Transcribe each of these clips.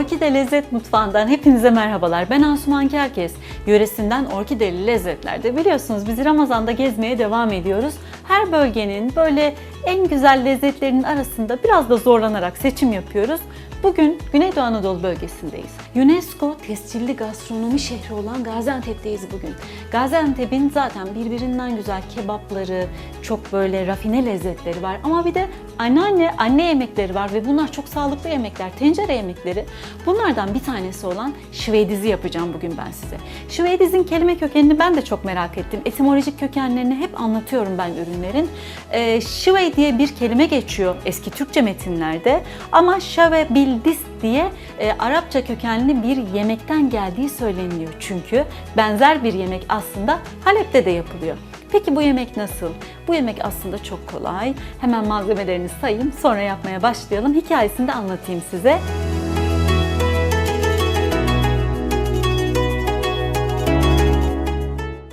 Orkide Lezzet Mutfağı'ndan hepinize merhabalar. Ben Asuman Kerkez. Yöresinden orkideli lezzetlerde biliyorsunuz biz Ramazan'da gezmeye devam ediyoruz. Her bölgenin böyle en güzel lezzetlerinin arasında biraz da zorlanarak seçim yapıyoruz. Bugün Güneydoğu Anadolu bölgesindeyiz. UNESCO tescilli gastronomi şehri olan Gaziantep'teyiz bugün. Gaziantep'in zaten birbirinden güzel kebapları, çok böyle rafine lezzetleri var ama bir de anneanne, anne yemekleri var ve bunlar çok sağlıklı yemekler, tencere yemekleri. Bunlardan bir tanesi olan şiveydizi yapacağım bugün ben size. Şiveydizin kelime kökenini ben de çok merak ettim. Etimolojik kökenlerini hep anlatıyorum ben ürünlerin. Ee, şivey diye bir kelime geçiyor eski Türkçe metinlerde ama şave bildis diye e, Arapça kökenli bir yemekten geldiği söyleniyor. Çünkü benzer bir yemek aslında Halep'te de yapılıyor. Peki bu yemek nasıl? Bu yemek aslında çok kolay. Hemen malzemelerini sayayım, sonra yapmaya başlayalım. Hikayesini de anlatayım size.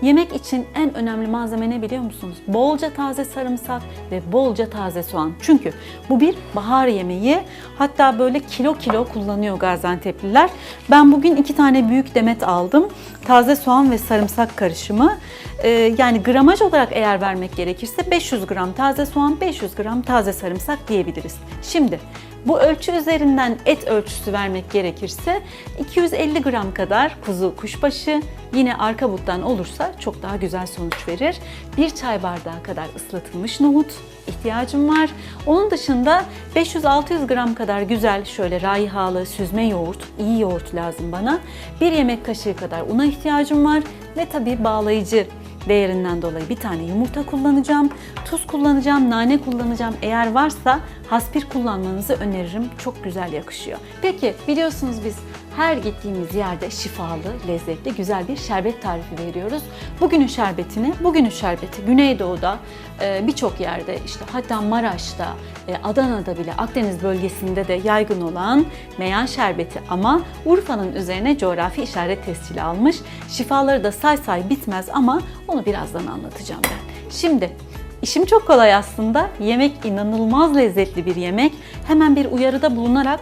Yemek için en önemli malzeme ne biliyor musunuz? Bolca taze sarımsak ve bolca taze soğan. Çünkü bu bir bahar yemeği. Hatta böyle kilo kilo kullanıyor Gaziantep'liler. Ben bugün iki tane büyük demet aldım. Taze soğan ve sarımsak karışımı. Ee, yani gramaj olarak eğer vermek gerekirse 500 gram taze soğan, 500 gram taze sarımsak diyebiliriz. Şimdi bu ölçü üzerinden et ölçüsü vermek gerekirse 250 gram kadar kuzu kuşbaşı yine arka buttan olursa çok daha güzel sonuç verir. Bir çay bardağı kadar ıslatılmış nohut ihtiyacım var. Onun dışında 500-600 gram kadar güzel şöyle raihalı süzme yoğurt, iyi yoğurt lazım bana. Bir yemek kaşığı kadar una ihtiyacım var ve tabii bağlayıcı değerinden dolayı bir tane yumurta kullanacağım. Tuz kullanacağım, nane kullanacağım. Eğer varsa haspir kullanmanızı öneririm. Çok güzel yakışıyor. Peki biliyorsunuz biz her gittiğimiz yerde şifalı, lezzetli, güzel bir şerbet tarifi veriyoruz. Bugünün şerbetini, bugünün şerbeti Güneydoğu'da e, birçok yerde işte hatta Maraş'ta, e, Adana'da bile Akdeniz bölgesinde de yaygın olan meyan şerbeti ama Urfa'nın üzerine coğrafi işaret tescili almış. Şifaları da say say bitmez ama onu birazdan anlatacağım ben. Şimdi işim çok kolay aslında. Yemek inanılmaz lezzetli bir yemek. Hemen bir uyarıda bulunarak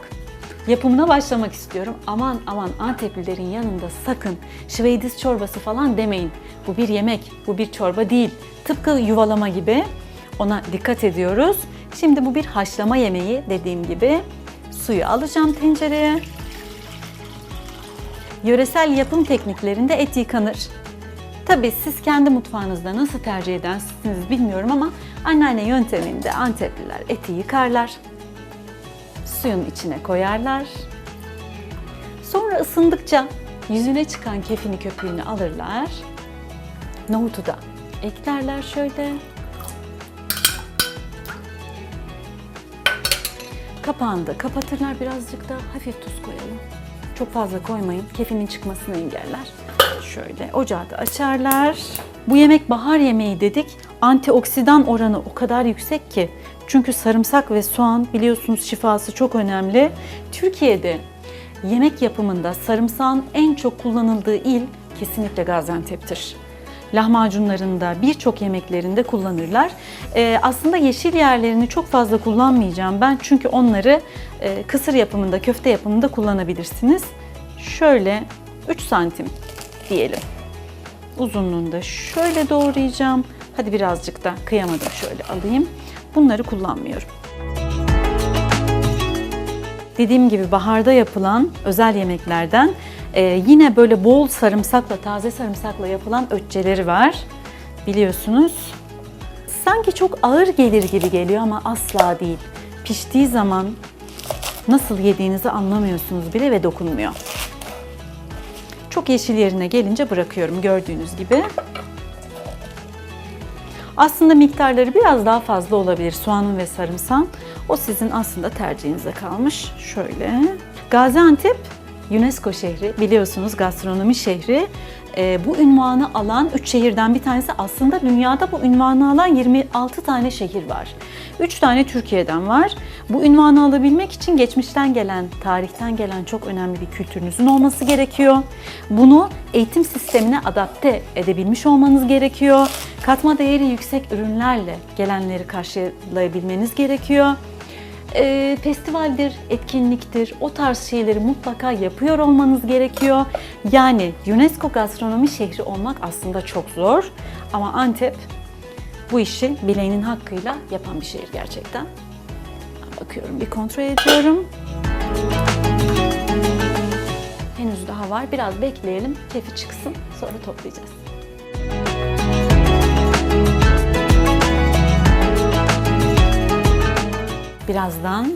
yapımına başlamak istiyorum. Aman aman Anteplilerin yanında sakın şiveydiz çorbası falan demeyin. Bu bir yemek, bu bir çorba değil. Tıpkı yuvalama gibi ona dikkat ediyoruz. Şimdi bu bir haşlama yemeği dediğim gibi. Suyu alacağım tencereye. Yöresel yapım tekniklerinde et yıkanır. Tabii siz kendi mutfağınızda nasıl tercih edersiniz bilmiyorum ama anneanne yönteminde Antepliler eti yıkarlar suyun içine koyarlar. Sonra ısındıkça yüzüne çıkan kefini köpüğünü alırlar. Nohutu da eklerler şöyle. Kapağını da kapatırlar birazcık da hafif tuz koyalım. Çok fazla koymayın. Kefinin çıkmasını engeller. Şöyle ocağı da açarlar. Bu yemek bahar yemeği dedik. Antioksidan oranı o kadar yüksek ki. Çünkü sarımsak ve soğan biliyorsunuz şifası çok önemli. Türkiye'de yemek yapımında sarımsağın en çok kullanıldığı il kesinlikle Gaziantep'tir. Lahmacunlarında, birçok yemeklerinde kullanırlar. Ee, aslında yeşil yerlerini çok fazla kullanmayacağım ben çünkü onları e, kısır yapımında, köfte yapımında kullanabilirsiniz. Şöyle 3 santim diyelim. Uzunluğunda şöyle doğrayacağım. Hadi birazcık da kıyamadım şöyle alayım. Bunları kullanmıyorum. Dediğim gibi baharda yapılan özel yemeklerden e, yine böyle bol sarımsakla, taze sarımsakla yapılan ötçeleri var. Biliyorsunuz. Sanki çok ağır gelir gibi geliyor ama asla değil. Piştiği zaman nasıl yediğinizi anlamıyorsunuz bile ve dokunmuyor. Çok yeşil yerine gelince bırakıyorum gördüğünüz gibi. Aslında miktarları biraz daha fazla olabilir soğanın ve sarımsağın. O sizin aslında tercihinize kalmış. Şöyle. Gaziantep UNESCO şehri biliyorsunuz gastronomi şehri. E, bu ünvanı alan 3 şehirden bir tanesi aslında dünyada bu ünvanı alan 26 tane şehir var. 3 tane Türkiye'den var. Bu ünvanı alabilmek için geçmişten gelen, tarihten gelen çok önemli bir kültürünüzün olması gerekiyor. Bunu eğitim sistemine adapte edebilmiş olmanız gerekiyor. Katma değeri yüksek ürünlerle gelenleri karşılayabilmeniz gerekiyor. E, festivaldir, etkinliktir, o tarz şeyleri mutlaka yapıyor olmanız gerekiyor. Yani UNESCO gastronomi şehri olmak aslında çok zor. Ama Antep bu işi bileğinin hakkıyla yapan bir şehir gerçekten. Bakıyorum, bir kontrol ediyorum. Henüz daha var. Biraz bekleyelim. Kefi çıksın. Sonra toplayacağız. Birazdan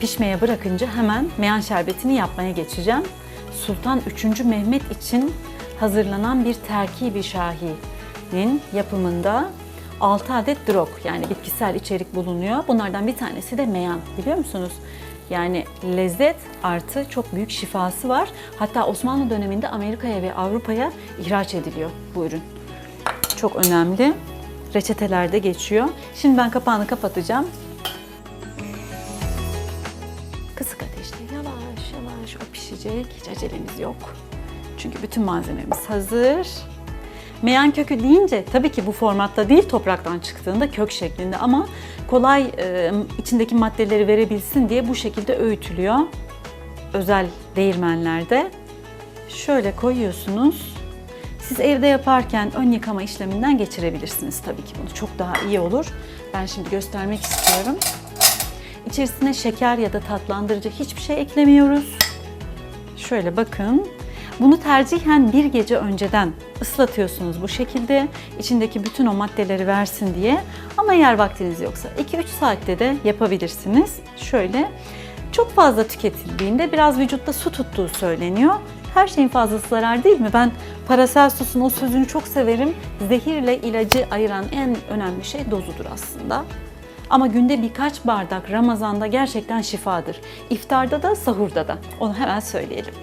pişmeye bırakınca hemen meyan şerbetini yapmaya geçeceğim. Sultan 3. Mehmet için hazırlanan bir terkibi şahinin yapımında 6 adet drog yani bitkisel içerik bulunuyor. Bunlardan bir tanesi de meyan biliyor musunuz? Yani lezzet artı çok büyük şifası var. Hatta Osmanlı döneminde Amerika'ya ve Avrupa'ya ihraç ediliyor bu ürün. Çok önemli. Reçetelerde geçiyor. Şimdi ben kapağını kapatacağım. Kısık ateşte yavaş yavaş o pişecek. Hiç acelemiz yok. Çünkü bütün malzememiz hazır. Meyan kökü deyince tabii ki bu formatta değil topraktan çıktığında kök şeklinde ama kolay e, içindeki maddeleri verebilsin diye bu şekilde öğütülüyor. Özel değirmenlerde. Şöyle koyuyorsunuz. Siz evde yaparken ön yıkama işleminden geçirebilirsiniz tabii ki bunu. Çok daha iyi olur. Ben şimdi göstermek istiyorum. İçerisine şeker ya da tatlandırıcı hiçbir şey eklemiyoruz. Şöyle bakın. Bunu tercihen bir gece önceden ıslatıyorsunuz bu şekilde. içindeki bütün o maddeleri versin diye. Ama eğer vaktiniz yoksa 2-3 saatte de yapabilirsiniz. Şöyle çok fazla tüketildiğinde biraz vücutta su tuttuğu söyleniyor. Her şeyin fazlası zarar değil mi? Ben Paracelsus'un o sözünü çok severim. Zehirle ilacı ayıran en önemli şey dozudur aslında. Ama günde birkaç bardak Ramazan'da gerçekten şifadır. İftarda da sahurda da. Onu hemen söyleyelim.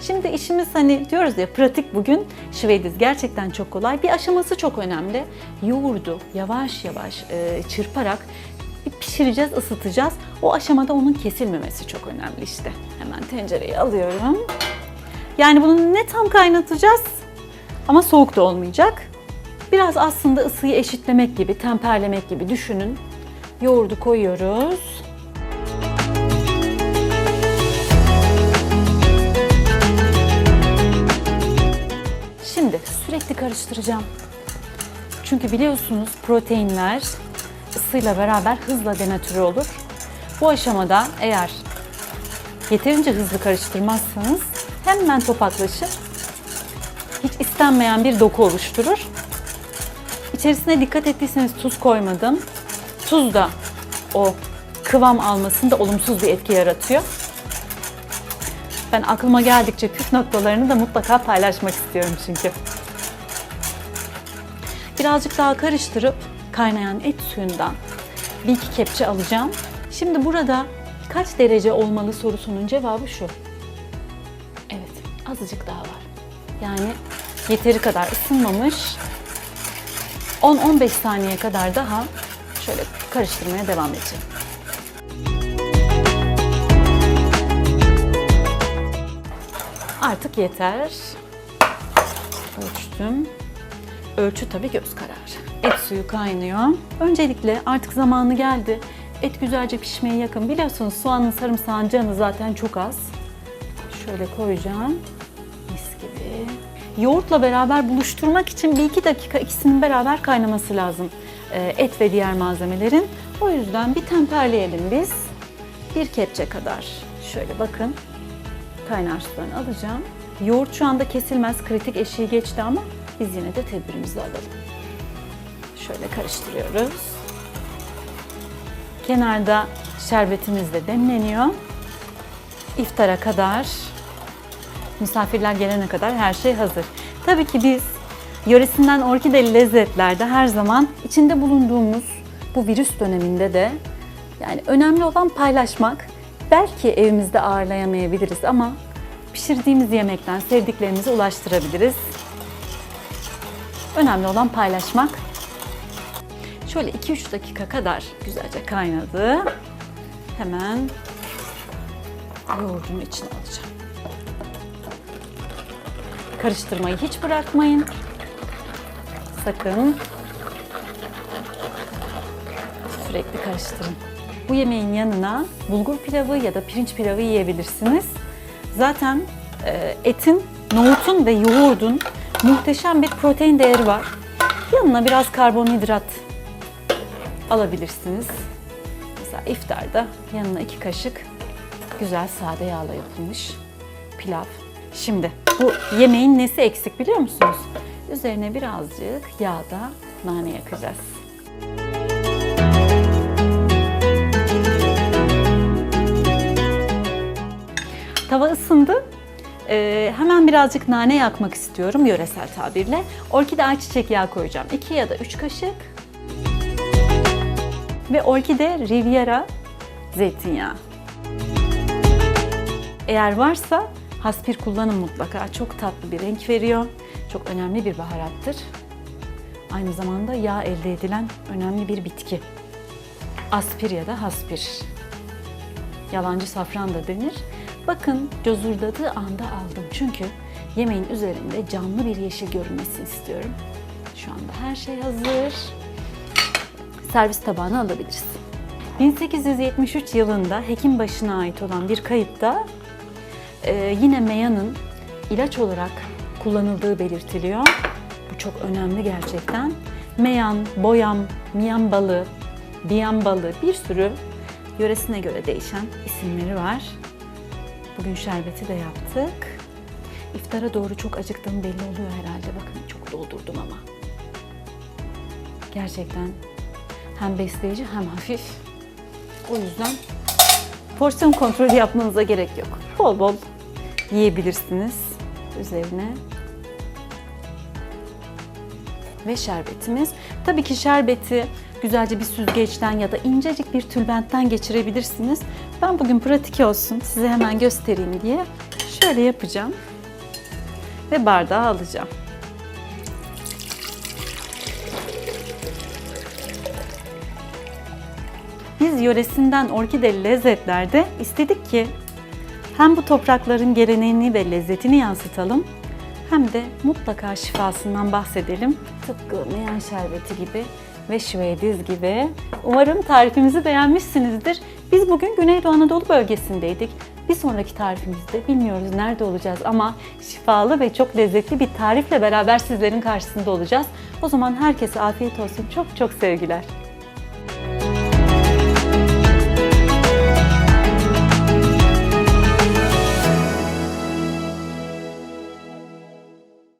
Şimdi işimiz hani diyoruz ya pratik bugün şvediz gerçekten çok kolay. Bir aşaması çok önemli. Yoğurdu yavaş yavaş e, çırparak pişireceğiz, ısıtacağız. O aşamada onun kesilmemesi çok önemli işte. Hemen tencereyi alıyorum. Yani bunu ne tam kaynatacağız ama soğuk da olmayacak. Biraz aslında ısıyı eşitlemek gibi, temperlemek gibi düşünün. Yoğurdu koyuyoruz. Şimdi sürekli karıştıracağım. Çünkü biliyorsunuz proteinler ısıyla beraber hızla denatüre olur. Bu aşamada eğer yeterince hızlı karıştırmazsanız hemen topaklaşır. Hiç istenmeyen bir doku oluşturur. İçerisine dikkat ettiyseniz tuz koymadım. Tuz da o kıvam almasında olumsuz bir etki yaratıyor. Ben aklıma geldikçe püf noktalarını da mutlaka paylaşmak istiyorum çünkü. Birazcık daha karıştırıp kaynayan et suyundan bir iki kepçe alacağım. Şimdi burada kaç derece olmalı sorusunun cevabı şu. Evet, azıcık daha var. Yani yeteri kadar ısınmamış. 10-15 saniye kadar daha şöyle karıştırmaya devam edeceğim. Artık yeter. Ölçtüm. Ölçü tabii göz kararı. Et suyu kaynıyor. Öncelikle artık zamanı geldi. Et güzelce pişmeye yakın. Biliyorsunuz soğanın sarımsağın canı zaten çok az. Şöyle koyacağım. Mis gibi. Yoğurtla beraber buluşturmak için bir iki dakika ikisinin beraber kaynaması lazım. Ee, Et ve diğer malzemelerin. O yüzden bir temperleyelim biz. Bir kepçe kadar. Şöyle bakın. Kaynar sularını alacağım. Yoğurt şu anda kesilmez. Kritik eşiği geçti ama biz yine de tedbirimizi alalım. Şöyle karıştırıyoruz. Kenarda şerbetimiz de demleniyor. İftara kadar, misafirler gelene kadar her şey hazır. Tabii ki biz yöresinden orkideli lezzetlerde her zaman içinde bulunduğumuz bu virüs döneminde de yani önemli olan paylaşmak. Belki evimizde ağırlayamayabiliriz ama pişirdiğimiz yemekten sevdiklerimize ulaştırabiliriz. Önemli olan paylaşmak. Şöyle 2-3 dakika kadar güzelce kaynadı. Hemen yoğurdun içine alacağım. Karıştırmayı hiç bırakmayın. Sakın sürekli karıştırın. Bu yemeğin yanına bulgur pilavı ya da pirinç pilavı yiyebilirsiniz. Zaten e, etin, nohutun ve yoğurdun muhteşem bir protein değeri var. Yanına biraz karbonhidrat alabilirsiniz. Mesela iftarda yanına iki kaşık güzel sade yağla yapılmış pilav. Şimdi bu yemeğin nesi eksik biliyor musunuz? Üzerine birazcık yağda nane yakacağız. Tava ısındı. Ee, hemen birazcık nane yakmak istiyorum yöresel tabirle. Orkide ayçiçek yağı koyacağım. 2 ya da 3 kaşık. Ve orkide Riviera zeytinyağı. Eğer varsa haspir kullanın mutlaka. Çok tatlı bir renk veriyor. Çok önemli bir baharattır. Aynı zamanda yağ elde edilen önemli bir bitki. Aspir ya da haspir. Yalancı safran da denir. Bakın cozurdadığı anda aldım. Çünkü yemeğin üzerinde canlı bir yeşil görünmesini istiyorum. Şu anda her şey hazır. Servis tabağına alabiliriz. 1873 yılında hekim başına ait olan bir kayıtta e, yine meyanın ilaç olarak kullanıldığı belirtiliyor. Bu çok önemli gerçekten. Meyan, boyam, miyan balı, biyan balı bir sürü yöresine göre değişen isimleri var. Bugün şerbeti de yaptık. İftara doğru çok acıktığım belli oluyor herhalde. Bakın çok doldurdum ama. Gerçekten hem besleyici hem hafif. O yüzden porsiyon kontrolü yapmanıza gerek yok. Bol bol yiyebilirsiniz. Üzerine ve şerbetimiz. Tabii ki şerbeti güzelce bir süzgeçten ya da incecik bir tülbentten geçirebilirsiniz. Ben bugün pratik olsun, size hemen göstereyim diye şöyle yapacağım ve bardağa alacağım. Biz yöresinden orkideli lezzetlerde istedik ki hem bu toprakların geleneğini ve lezzetini yansıtalım hem de mutlaka şifasından bahsedelim. Tıpkı meyan şerbeti gibi ve şüvediz gibi. Umarım tarifimizi beğenmişsinizdir. Biz bugün Güneydoğu Anadolu bölgesindeydik. Bir sonraki tarifimizde bilmiyoruz nerede olacağız ama şifalı ve çok lezzetli bir tarifle beraber sizlerin karşısında olacağız. O zaman herkese afiyet olsun. Çok çok sevgiler.